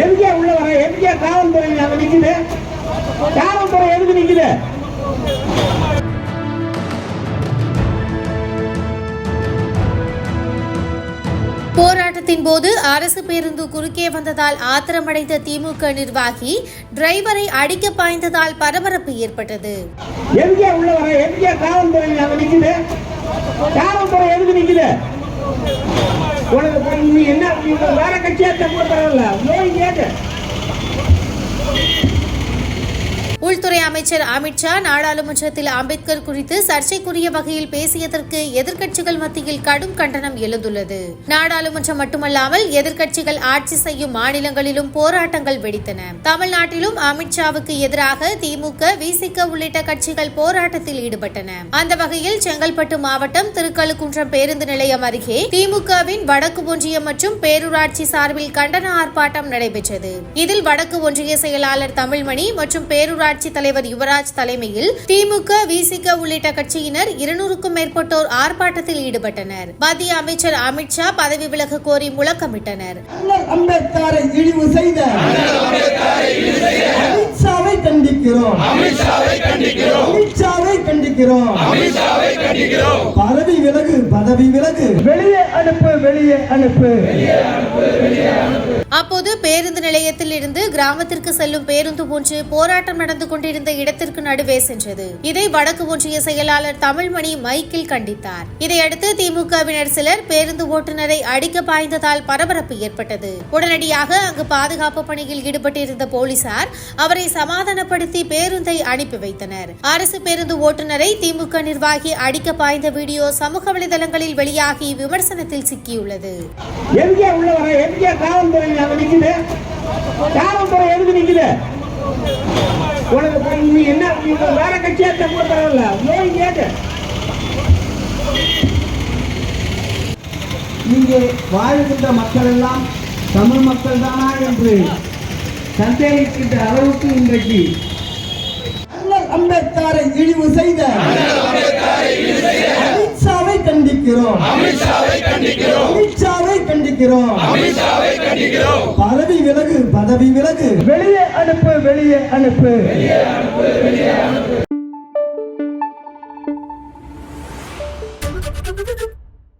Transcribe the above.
எதுக்கே உள்ள வர எதுக்கே காவல்துறை அங்க நிக்குது. காவல்துறை எதுக்கு நிக்குது? போராட்டத்தின் போது அரசு பேருந்து குறுக்கே வந்ததால் ஆத்திரமடைந்த திமுக நிர்வாகி டிரைவரை அடிக்க பாய்ந்ததால் பரபரப்பு ஏற்பட்டது. எதுக்கே உள்ள வர காவல்துறை அங்க நிக்குது. காவல்துறை எதுக்கு நிக்குது? உனக்கு நீ என்ன வேற கட்சியா தப்பு பரவாயில்ல நோய் கேட்டு. உள்துறை அமைச்சர் அமித்ஷா நாடாளுமன்றத்தில் அம்பேத்கர் குறித்து சர்ச்சைக்குரிய வகையில் பேசியதற்கு எதிர்க்கட்சிகள் மத்தியில் கடும் கண்டனம் எழுந்துள்ளது. நாடாளுமன்றம் மட்டுமல்லாமல் எதிர்க்கட்சிகள் ஆட்சி செய்யும் மாநிலங்களிலும் போராட்டங்கள் வெடித்தன. தமிழ்நாட்டிலும் அமித்ஷாவுக்கு எதிராக திமுக விசிக உள்ளிட்ட கட்சிகள் போராட்டத்தில் ஈடுபட்டன. அந்த வகையில் செங்கல்பட்டு மாவட்டம் திருக்கழுக்குன்றம் பேருந்து நிலையம் அருகே திமுகவின் வடக்கு ஒன்றியம் மற்றும் பேரூராட்சி சார்பில் கண்டன ஆர்ப்பாட்டம் நடைபெற்றது. இதில் வடக்கு ஒன்றிய செயலாளர் தமிழ்மணி மற்றும் பேரூராட்சி தலைவர் யுவராஜ் தலைமையில் திமுக விசிக உள்ளிட்ட கட்சியினர் இருநூறுக்கும் மேற்பட்டோர் ஆர்ப்பாட்டத்தில் ஈடுபட்டனர். மத்திய அமைச்சர் அமித்ஷா பதவி விலக கோரி முழக்கமிட்டனர். அண்ணல் அம்பேத்கரை இழிவு செய்த அமித்ஷாவை கண்டிக்கிறோம் கண்டிக்கிறோம். பதவி விலகு பதவி விலகு. வெளியே அனுப்பு வெளியே அனுப்பு. அப்போது பேருந்து நிலையத்தில் இருந்து கிராமத்திற்கு செல்லும் பேருந்து ஒன்று போராட்டம் நடந்து கொண்டிருந்த இடத்திற்கு நடுவே சென்றது. இதை வடக்கு ஒன்றிய செயலாளர் தமிழ்மணி மைக்கில் கண்டித்தார். இதையடுத்து திமுகவினர் சிலர் பேருந்து ஓட்டுநரை அடிக்க பாய்ந்ததால் பரபரப்பு ஏற்பட்டது. உடனடியாக அங்கு பாதுகாப்பு பணியில் ஈடுபட்டிருந்த போலீசார் அவரை சமாதானப்படுத்தி பேருந்தை அனுப்பி வைத்தனர். அரசு பேருந்து ஓட்டுநரை திமுக நிர்வாகி அடிக்க பாய்ந்த வீடியோ சமூக வலைதளங்களில் வெளியாகி விமர்சனத்தில் சிக்கியுள்ளது. இங்கே வாழ்கின்ற மக்கள் எல்லாம் தமிழ் மக்கள் தானா என்று சந்தேகிக்கின்ற அளவுக்கு இன்றைக்கு அம்பேத்கரை இழிவு செய்த அமித்ஷாவை கண்டிக்கிறோம். அமித்ஷாவை கண்டிக்கிறோம். பதவி விலகு பதவி விலகு. வெளியே அனுப்பு வெளியே அனுப்பு.